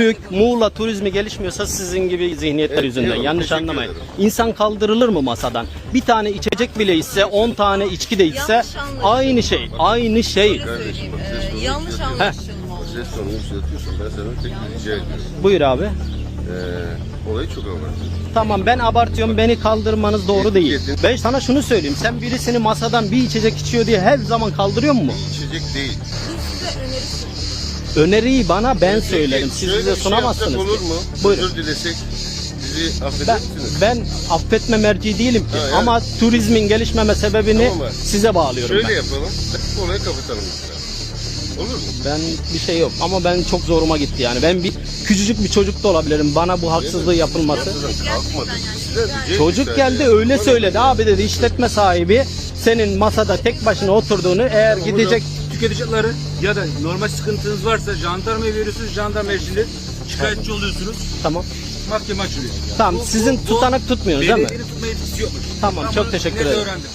Gümrük, Muğla turizmi gelişmiyorsa sizin gibi zihniyetler Evet, yüzünden. Yanlış anlamayın. ederim. İnsan kaldırılır mı masadan? Bir tane içecek bile içse, 10 tane içki de içse aynı şey. Aynı şey. E, tonu yanlış anlaşılma oldu. Ses tonunu yükseltiyorsun. Ben sana tek bir rica ediyorum. Buyur abi. Ee, olayı çok abartıyorsun. Tamam ben abartıyorum beni kaldırmanız doğru değil. Ben sana şunu söyleyeyim. Sen birisini masadan bir içecek içiyor diye her zaman kaldırıyor mu? İçecek değil. Biz size öneri sunuyoruz. Öneriyi bana ben söylerim. Siz şöyle bize bir şey sunamazsınız. yapsak ki. olur mu? Buyurun. Özür dilesek bizi affeder Ben, misiniz? ben affetme merci değilim ki Ha, yani- ama turizmin gelişmeme sebebini Tamam abi. size bağlıyorum Şöyle ben. yapalım. Olayı kapatalım. Olur mu? Ben bir şey yok ama ben çok zoruma gitti yani. Ben bir küçücük bir çocuk da olabilirim. Bana bu haksızlığı yapılması. Rica Çocuk ettik geldi öyle Tamam. söyledi. Abi dedi işletme sahibi senin masada tek başına oturduğunu eğer Tamam, gidecek tüketici hakları ya da normal sıkıntınız varsa jandarmaya veriyorsunuz. Jandarma eşliğinde şikayetçi oluyorsunuz. tamam. Mahkeme açılıyor. Tamam Bu- sizin bu- bu tutanak tutmuyorsunuz değil mi? Belediyenin tutma yetkisi yokmuş. Tamam, Ben çok bunu teşekkür net ederim. öğrendim.